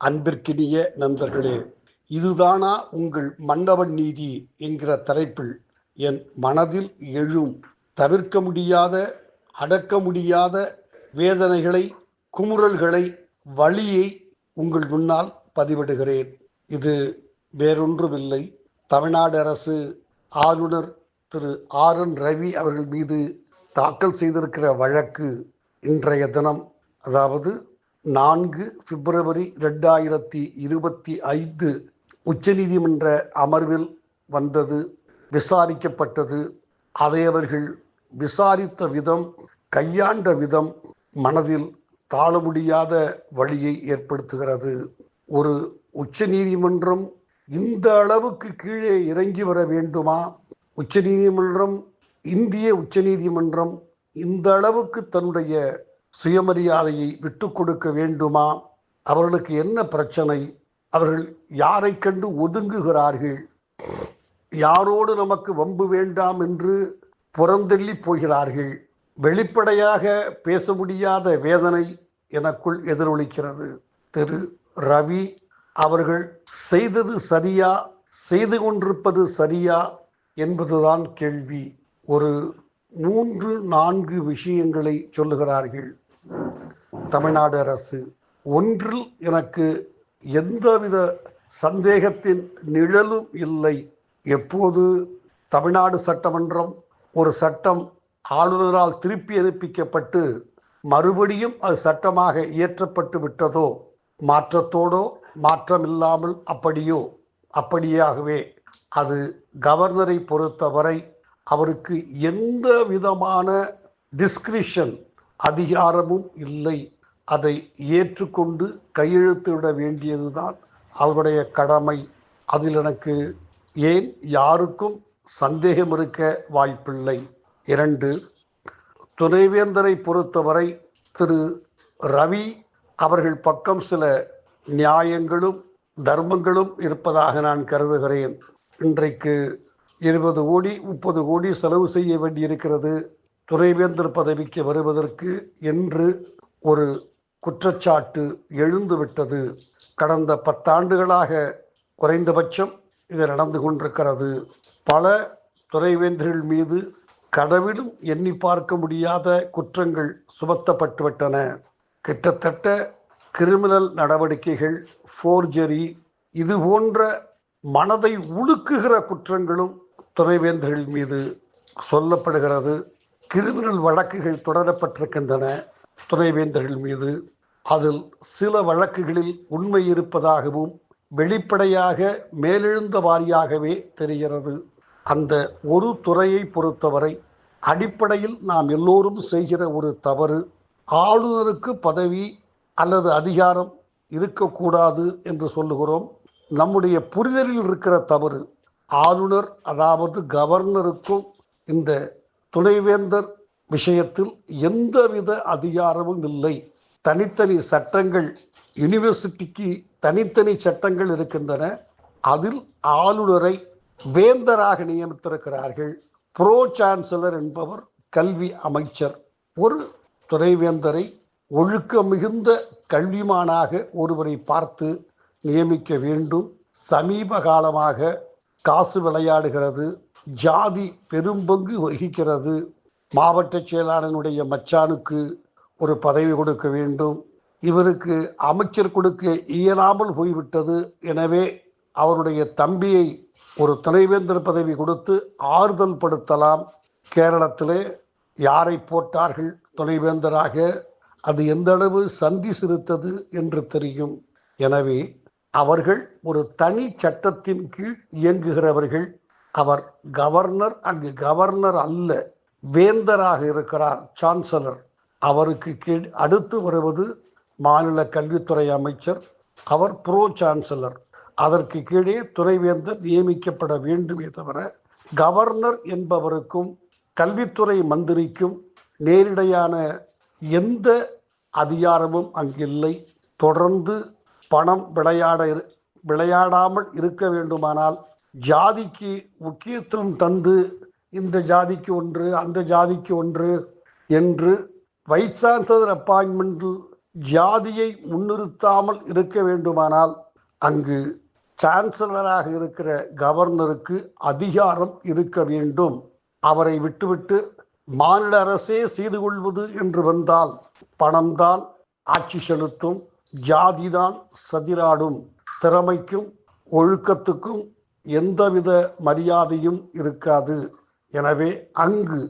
அன்பிற்கினிய நண்பர்களே இதுதானா உங்கள் மன்னவன் நீதி என்கிற தலைப்பில் என் மனதில் எழும் தவிர்க்க முடியாத அடக்க முடியாத வேதனைகளை குமுறல்களை வழியை உங்கள் முன்னால் பதிவிடுகிறேன். இது வேறொன்றுமில்லை. தமிழ்நாடு அரசு ஆளுநர் திரு ஆர் என் ரவி அவர்கள் மீது தாக்கல் செய்திருக்கிற வழக்கு இன்றைய தினம். அதாவது நான்கு பிப்ரவரி ரெண்டாயிரத்தி இருபத்தி ஐந்து உச்சநீதிமன்ற அமர்வில் வந்தது விசாரிக்கப்பட்டது. அதை அவர்கள் விசாரித்த விதம் கையாண்ட விதம் மனதில் தாழ முடியாத வழியை ஏற்படுத்துகிறது. ஒரு உச்சநீதிமன்றம் இந்த அளவுக்கு கீழே இறங்கி வர வேண்டுமா? உச்சநீதிமன்றம் இந்திய உச்சநீதிமன்றம் இந்த அளவுக்கு தன்னுடைய சுயமரியாதையை விட்டு கொடுக்க வேண்டுமா? அவர்களுக்கு என்ன பிரச்சனை? அவர்கள் யாரை கண்டு ஒதுங்குகிறார்கள்? யாரோடு நமக்கு வம்பு வேண்டாம் என்று புறந்தள்ளி போகிறார்கள்? வெளிப்படையாக பேச முடியாத வேதனை எனக்குள் எதிரொலிக்கிறது. திரு. ரவி அவர்கள் செய்தது சரியா? செய்து கொண்டிருப்பது சரியா? என்பதுதான் கேள்வி. ஒரு மூன்று நான்கு விஷயங்களை சொல்லுகிறார்கள். தமிழ்நாடு அரசு ஒன்றில் எனக்கு எந்தவித சந்தேகத்தின் நிழலும் இல்லை. எப்போது தமிழ்நாடு சட்டமன்றம் ஒரு சட்டம் ஆளுநரால் திருப்பி அனுப்பிக்கப்பட்டு மறுபடியும் அது சட்டமாக இயற்றப்பட்டு விட்டதோ மாற்றத்தோடோ மாற்றமில்லாமல் அப்படியோ அப்படியாகவே அது கவர்னரை பொறுத்தவரை அவருக்கு எந்த விதமான டிஸ்கிரிஷன் அதிகாரமும் இல்லை. அதை ஏற்றுக்கொண்டு கையெழுத்திட வேண்டியதுதான் அவருடைய கடமை. அதில் எனக்கு ஏன் யாருக்கும் சந்தேகம் இருக்க வாய்ப்பில்லை. இரண்டு துணைவேந்தரை பொறுத்தவரை திரு. ரவி அவர்கள் பக்கம் சில நியாயங்களும் தர்மங்களும் இருப்பதாக நான் கருதுகிறேன். இன்றைக்கு இருபது கோடி முப்பது கோடி செலவு செய்ய வேண்டியிருக்கிறது. துணைவேந்தர் பதவிக்கு வருவதற்கு என்று ஒரு குற்றச்சாட்டு எழுந்துவிட்டது. கடந்த பத்தாண்டுகளாக குறைந்தபட்சம் இது நடந்து கொண்டிருக்கிறது. பல துறைவேந்தர்கள் மீது கடவிலும் எண்ணி பார்க்க முடியாத குற்றங்கள் சுமத்தப்பட்டுவிட்டன கிட்டத்தட்ட கிரிமினல் நடவடிக்கைகள் ஃபோர்ஜரி இது போன்ற மனதை உழுக்குகிற குற்றங்களும் துணைவேந்தர்கள் மீது சொல்லப்படுகிறது. கிரிமினல் வழக்குகள் தொடரப்பட்டிருக்கின்றன துணைவேந்தர்கள் மீது. அதில் சில வழக்குகளில் உண்மை இருப்பதாகவும் வெளிப்படையாக மேலெழுந்த வாரியாகவே தெரிகிறது. அந்த ஒரு துறையை பொறுத்தவரை அடிப்படையில் நாம் எல்லோரும் செய்கிற ஒரு தவறு ஆளுநருக்கு பதவி அல்லது அதிகாரம் இருக்கக்கூடாது என்று சொல்லுகிறோம். நம்முடைய புரிதலில் இருக்கிற தவறு ஆளுநர் அதாவது கவர்னருக்கும் இந்த துணைவேந்தர் விஷயத்தில் எந்தவித அதிகாரமும் இல்லை. தனித்தனி சட்டங்கள் யூனிவர்சிட்டிக்கு தனித்தனி சட்டங்கள் இருக்கின்றன. அதில் ஆளுநரை வேந்தராக நியமித்திருக்கிறார்கள். புரோ சான்சலர் என்பவர் கல்வி அமைச்சர். ஒரு துணைவேந்தரை ஒழுக்க மிகுந்த கல்விமானாக ஒருவரை பார்த்து நியமிக்க வேண்டும். சமீப காலமாக காசு விளையாடுகிறது. ஜாதி பெரும்பங்கு வகிக்கிறது. மாவட்ட செயலாளனுடைய மச்சானுக்கு ஒரு பதவி கொடுக்க வேண்டும். இவருக்கு அமைச்சர் கொடுக்க இயலாமல் போய்விட்டது. எனவே அவருடைய தம்பியை ஒரு துணைவேந்தர் பதவி கொடுத்து ஆறுதல் படுத்தலாம். கேரளத்திலே யாரை போட்டார்கள் துணைவேந்தராக? அது எந்த அளவு சந்தி சிறுத்தது என்று தெரியும். எனவே அவர்கள் ஒரு தனி சட்டத்தின் கீழ் இயங்குகிறவர்கள். அவர் கவர்னர் அங்கு கவர்னர் அல்ல வேந்தராக இருக்கிறார் சான்சலர். அவருக்கு கீழ் அடுத்து வருவது மாநில கல்வித்துறை அமைச்சர் அவர் ப்ரோ சான்சலர். அதற்கு கீழே துணைவேந்தர் நியமிக்கப்பட வேண்டுமே தவிர கவர்னர் என்பவருக்கும் கல்வித்துறை மந்திரிக்கும் நேரிடையான எந்த அதிகாரமும் அங்கில்லை. தொடர்ந்து பணம் விளையாட இரு- விளையாடாமல் இருக்க வேண்டுமானால் ஜாதிக்கு முக்கியத்துவம் தந்து இந்த ஜாதிக்கு ஒன்று அந்த ஜாதிக்கு ஒன்று என்று வைஸ் சான்சலர் அப்பாயின்மெண்டில் ஜாதியை முன்னிறுத்தாமல் இருக்க வேண்டுமானால் அங்கு சான்சலராக இருக்கிற கவர்னருக்கு அதிகாரம் இருக்க வேண்டும். அவரை விட்டுவிட்டு மாநில அரசே செய்து கொள்வது என்று வந்தால் பணம்தான் ஆட்சி செலுத்தும் ஜாதிதான் சதிராடும். திறமைக்கும் ஒழுக்கத்துக்கும் எந்தவித மரியாதையும் இருக்காது. எனவே அங்கு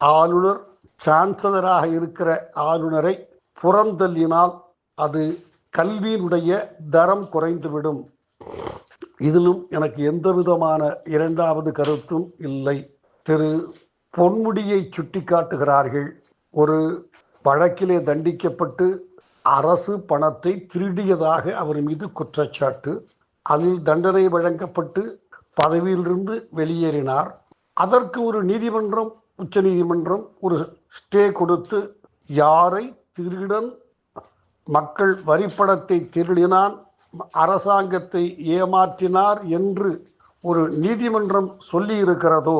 ஆளுநர் சான்சலராக இருக்கிற ஆளுநரை புறந்தள்ளினால் அது கல்வியினுடைய தரம் குறைந்துவிடும். இதிலும் எனக்கு எந்த விதமான இரண்டாவது கருத்தும் இல்லை. திரு பொன்முடியை சுட்டிக்காட்டுகிறார்கள். ஒரு வழக்கிலே தண்டிக்கப்பட்டு அரசு பணத்தை திருடியதாக அவர் மீது குற்றச்சாட்டு. அதில் தண்டனை வழங்கப்பட்டு பதவியிலிருந்து வெளியேறினார். அதற்கு ஒரு நீதிமன்றம் உச்ச நீதிமன்றம் ஒரு ஸ்டே கொடுத்து யாரை திருடன் மக்கள் வரிப்பணத்தை திருடினான் அரசாங்கத்தை ஏமாற்றினார் என்று ஒரு நீதிமன்றம் சொல்லியிருக்கிறதோ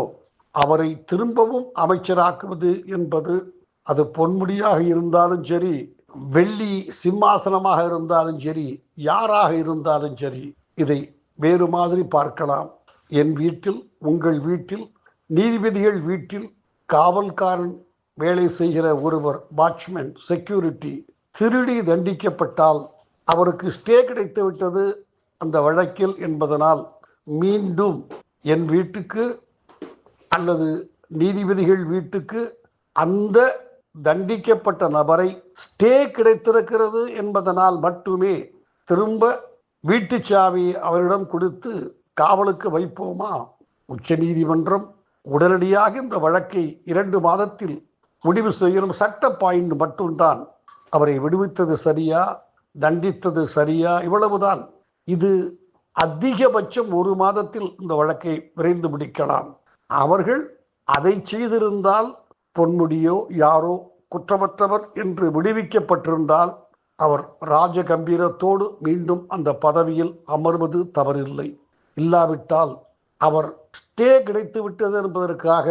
அவரை திரும்பவும் அமைச்சராக்குவது என்பது அது பொன்முடியாக இருந்தாலும் சரி வெள்ளி சிம்மாசனமாக இருந்தாலும் சரி யாராக இருந்தாலும் சரி இதை வேறு மாதிரி பார்க்கலாம். என் வீட்டில் உங்கள் வீட்டில் நீதிபதிகள் வீட்டில் காவல்காரன் வேலை செய்கிற ஒருவர் வாட்ச்மேன் செக்யூரிட்டி திருடி தண்டிக்கப்பட்டால் அவருக்கு ஸ்டே கிடைத்து விட்டது அந்த வழக்கில் என்பதனால் மீண்டும் என் வீட்டுக்கு அல்லது நீதிபதிகள் வீட்டுக்கு அந்த தண்டிக்கப்பட்ட நபரை ஸ்டே கிடைத்திருக்கிறது என்பதனால் மட்டுமே திரும்ப வீட்டு சாவி அவரிடம் கொடுத்து காவலுக்கு வைப்போமா? உச்ச நீதிமன்றம் உடனடியாக இந்த வழக்கை இரண்டு மாதத்தில் முடிவு செய்யணும். சட்ட பாயிண்ட் மட்டும்தான். அவரை விடுவித்தது சரியா? தண்டித்தது சரியா? இவ்வளவுதான். இது அதிகபட்சம் ஒரு மாதத்தில் இந்த வழக்கை விரைந்து முடிக்கலாம். அவர்கள் அதை செய்திருந்தால் பொன்முடியோ யாரோ குற்றமற்றவர் என்று விடுவிக்கப்பட்டிருந்தால் அவர் ராஜகம்பீரத்தோடு மீண்டும் அந்த பதவியில் அமர்வது தவறில்லை. இல்லாவிட்டால் அவர் ஸ்டே கிடைத்து விட்டது என்பதற்காக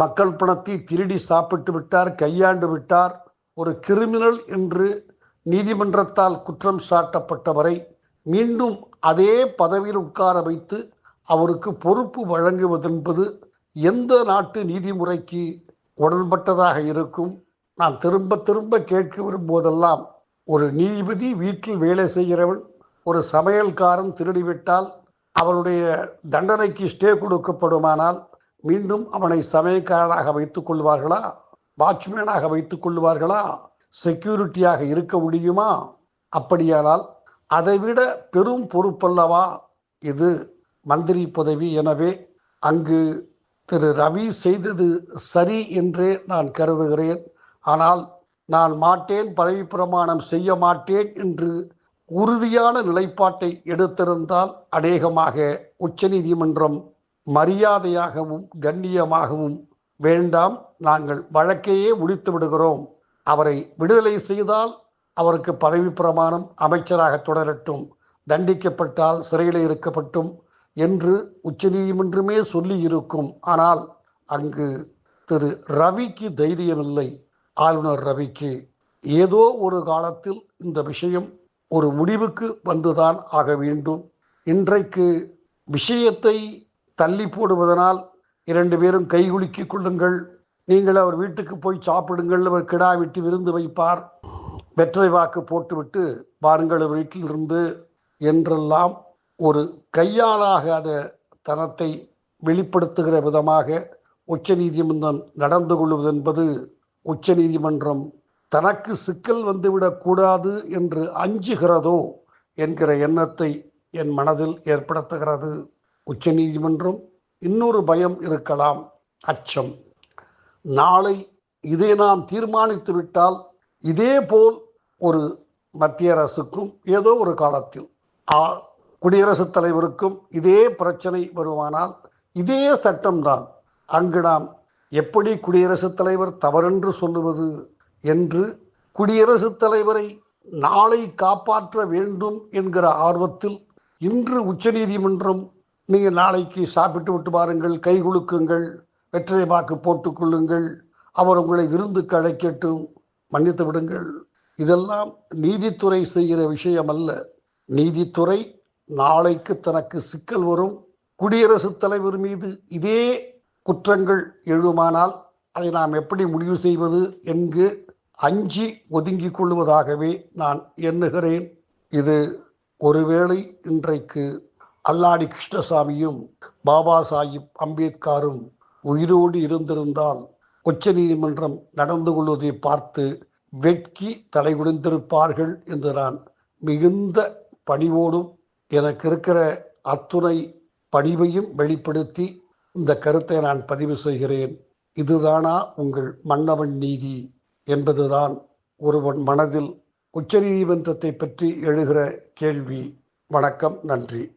மக்கள் பணத்தை திருடி சாப்பிட்டு விட்டார் கையாண்டு விட்டார். ஒரு கிரிமினல் என்று நீதிமன்றத்தால் குற்றம் சாட்டப்பட்டவரை மீண்டும் அதே பதவியில் உட்கார வைத்து அவருக்கு பொறுப்பு வழங்குவதென்பது எந்த நாட்டு நீதிமுறைக்கு உடன்பட்டதாக இருக்கும்? நான் திரும்ப திரும்ப கேட்க விரும்புவதெல்லாம் ஒரு நீதிபதி வீட்டில் வேலை செய்கிறவன் ஒரு சமையல்காரன் திருடிவிட்டால் அவனுடைய தண்டனைக்கு ஸ்டே கொடுக்கப்படுமானால் மீண்டும் அவனை சமயக்காரனாக வைத்துக் கொள்வார்களா? வாட்ச்மேனாக வைத்துக் கொள்வார்களா? செக்யூரிட்டியாக இருக்க முடியுமா? அப்படியானால் அதைவிட பெரும் பொறுப்பல்லவா இது? மந்திரி பதவி. எனவே அங்கு திரு ரவி செய்தது சரி என்றே நான் கருதுகிறேன். ஆனால் நான் மாட்டேன் பதவி பிரமாணம் செய்ய மாட்டேன் என்று உறுதியான நிலைப்பாட்டை எடுத்திருந்தால் அநேகமாக உச்சநீதிமன்றம் மரியாதையாகவும் கண்ணியமாகவும் வேண்டாம். நாங்கள் வழக்கையே முடித்து விடுகிறோம். அவரை விடுதலை செய்தால் அவருக்கு பதவி பிரமாணம் அமைச்சராக தொடரட்டும். தண்டிக்கப்பட்டால் சிறையில் இருக்கப்பட்டும் என்று உச்சநீதிமன்றமே சொல்லி இருக்கும் ஆனால் அங்கு திரு ரவிக்கு தைரியமில்லை ஆளுநர் ரவிக்கு ஏதோ ஒரு காலத்தில் இந்த விஷயம் ஒரு முடிவுக்கு வந்துதான் ஆக வேண்டும். இன்றைக்கு விஷயத்தை தள்ளி போடுவதனால் இரண்டு பேரும் கைகுலுக்கி கொள்ளுங்கள். நீங்கள் அவர் வீட்டுக்கு போய் சாப்பிடுங்கள். அவர் கிடா விட்டு விருந்து வைப்பார். வெற்றை வாக்கு போட்டுவிட்டு வாருங்கள் வீட்டில் இருந்து என்றெல்லாம் ஒரு கையாளாகாத தனத்தை வெளிப்படுத்துகிற விதமாக உச்ச நீதிமன்றம் நடந்து கொள்வது என்பது உச்ச நீதிமன்றம் தனக்கு சிக்கல் வந்துவிடக்கூடாது என்று அஞ்சுகிறதோ என்கிற எண்ணத்தை என் மனதில் ஏற்படுத்துகிறது. உச்ச நீதிமன்றம் இன்னொரு பயம் இருக்கலாம். அச்சம். நாளை இதை நாம் தீர்மானித்து விட்டால் இதே போல் ஒரு மத்திய அரசுக்கும் ஏதோ ஒரு காலத்தில் ஆ- குடியரசுத் தலைவருக்கும் இதே பிரச்சனை வருமானால் இதே சட்டம்தான். அங்கு நாம் எப்படி குடியரசுத் தலைவர் தவறென்று சொல்லுவது? என்று குடியரசுத் தலைவரை நாளை காப்பாற்ற வேண்டும் என்கிற ஆர்வத்தில் இன்று உச்சநீதிமன்றம் நீங்கள் நாளைக்கு சாப்பிட்டு விட்டு பாருங்கள் கை குலுக்குங்கள் வெற்றிலை பாக்கு போட்டுக்கொள்ளுங்கள் அவர் உங்களை விருந்துக்கு அழைக்கட்டும் மன்னித்து விடுங்கள். இதெல்லாம் நீதித்துறை செய்கிற விஷயம் அல்ல நீதித்துறை நாளைக்கு தனக்கு சிக்கல் வரும். குடியரசுத் தலைவர் மீது இதே குற்றங்கள் எழுமானால் அதை நாம் எப்படி முடிவு செய்வது என்று அஞ்சி ஒதுங்கிக் கொள்வதாகவே நான் எண்ணுகிறேன். இது ஒருவேளை இன்றைக்கு அல்லாடி கிருஷ்ணசாமியும் பாபா சாஹிப் அம்பேத்கரும் உயிரோடு இருந்திருந்தால் உச்ச நீதிமன்றம் நடந்து கொள்வதை பார்த்து வெட்கி தலைகுடிந்திருப்பார்கள் என்று நான் மிகுந்த பணிவோடும் எனக்கு இருக்கிற அத்துணை பணிவையும் வெளிப்படுத்தி இந்த கருத்தை நான் பதிவு செய்கிறேன். இதுதானா உங்கள் மன்னவன் நீதி? என்பதுதான் ஒருவன் மனதில் உச்சநீதிமன்றத்தை பற்றி எழுகிற கேள்வி. வணக்கம் நன்றி.